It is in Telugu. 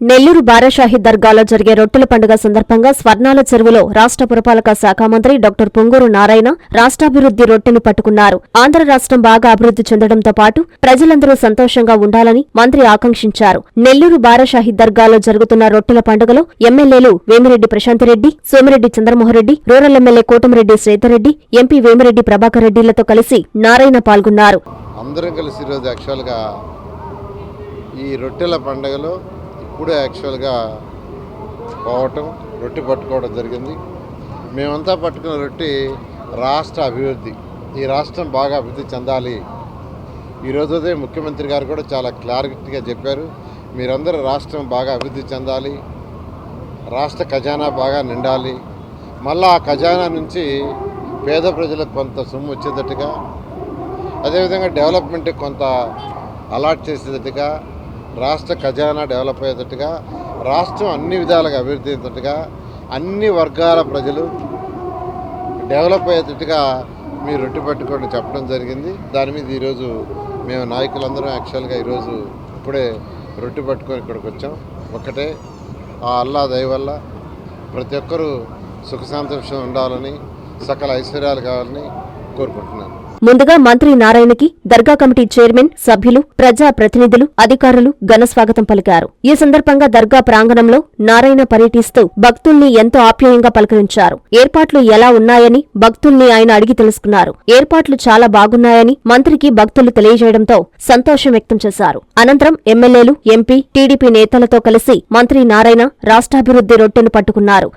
నెల్లూరు బారాషాహి దర్గాలో జరిగే రొట్టెల పండుగ సందర్భంగా స్వర్ణాల చెరువులో రాష్ట్ర పురపాలక శాఖ మంత్రి డాక్టర్ పొంగూరు నారాయణ రాష్ట్రాభివృద్ధి రొట్టెను పట్టుకున్నారు. ఆంధ్ర రాష్ట్రం బాగా అభివృద్ధి చెందడంతో పాటు ప్రజలందరూ సంతోషంగా ఉండాలని మంత్రి ఆకాంక్షించారు. నెల్లూరు బారాషాహి దర్గాలో జరుగుతున్న రొట్టెల పండుగలో ఎమ్మెల్యేలు Vemireddy Prashanthi Reddy Somireddy Chandramohan Reddy rural MLA Kotamreddy Sridhar Reddy MP Vemireddy Prabhakar రెడ్డిలతో కలిసి నారాయణ పాల్గొన్నారు. అందరం కలిసి ఈరోజు యాక్చువల్గా ఈ రొట్టెల పండుగలో ఇప్పుడే యాక్చువల్గా పోవటం రొట్టె పట్టుకోవడం జరిగింది. మేమంతా పట్టుకున్న రొట్టె రాష్ట్ర అభివృద్ధి ఈ రాష్ట్రం బాగా అభివృద్ధి చెందాలి. ఈరోజు ఉదయం ముఖ్యమంత్రి గారు కూడా చాలా క్లారిటీగా చెప్పారు. మీరందరూ రాష్ట్రం బాగా అభివృద్ధి చెందాలి. రాష్ట్ర ఖజానా బాగా నిండాలి. మళ్ళా ఆ ఖజానా నుంచి పేద ప్రజలకు కొంత సొమ్ము వచ్చేటట్టుగా అదేవిధంగా డెవలప్మెంట్ కొంత అలాట్ చేసేటట్టుగా రాష్ట్ర ఖజానా డెవలప్ అయ్యేటట్టుగా రాష్ట్రం అన్ని విధాలుగా అభివృద్ధి అయ్యేటట్టుగా అన్ని వర్గాల ప్రజలు డెవలప్ అయ్యేటట్టుగా మీరు రొట్టె పట్టుకొని చెప్పడం జరిగింది. దాని మీద ఈరోజు మేము నాయకులందరం యాక్చువల్గా ఈరోజు ఇప్పుడే రొట్టె పట్టుకొని ఇక్కడికి వచ్చాం. ఒక్కటే ఆ అల్లా దయ వల్ల ప్రతి ఒక్కరూ సుఖ సంతోషం ఉండాలని సకల ఐశ్వర్యాలు కావాలని కోరుకుంటున్నాను. ముందుగా మంత్రి నారాయణకి దర్గా కమిటీ చైర్మన్ సభ్యులు ప్రజా ప్రతినిధులు అధికారులు ఘన స్వాగతం పలికారు. ఈ సందర్భంగా దర్గా ప్రాంగణంలో నారాయణ పర్యటిస్తూ భక్తుల్ని ఎంతో ఆప్యాయంగా పలకరించారు. ఏర్పాట్లు ఎలా ఉన్నాయని భక్తుల్ని ఆయన అడిగి తెలుసుకున్నారు. ఏర్పాట్లు చాలా బాగున్నాయని మంత్రికి భక్తులు తెలియజేయడంతో సంతోషం వ్యక్తం చేశారు. అనంతరం ఎమ్మెల్యేలు ఎంపీ టీడీపీ నేతలతో కలిసి మంత్రి నారాయణ రాష్ట్రాభివృద్ధి రొట్టెను పట్టుకున్నారు.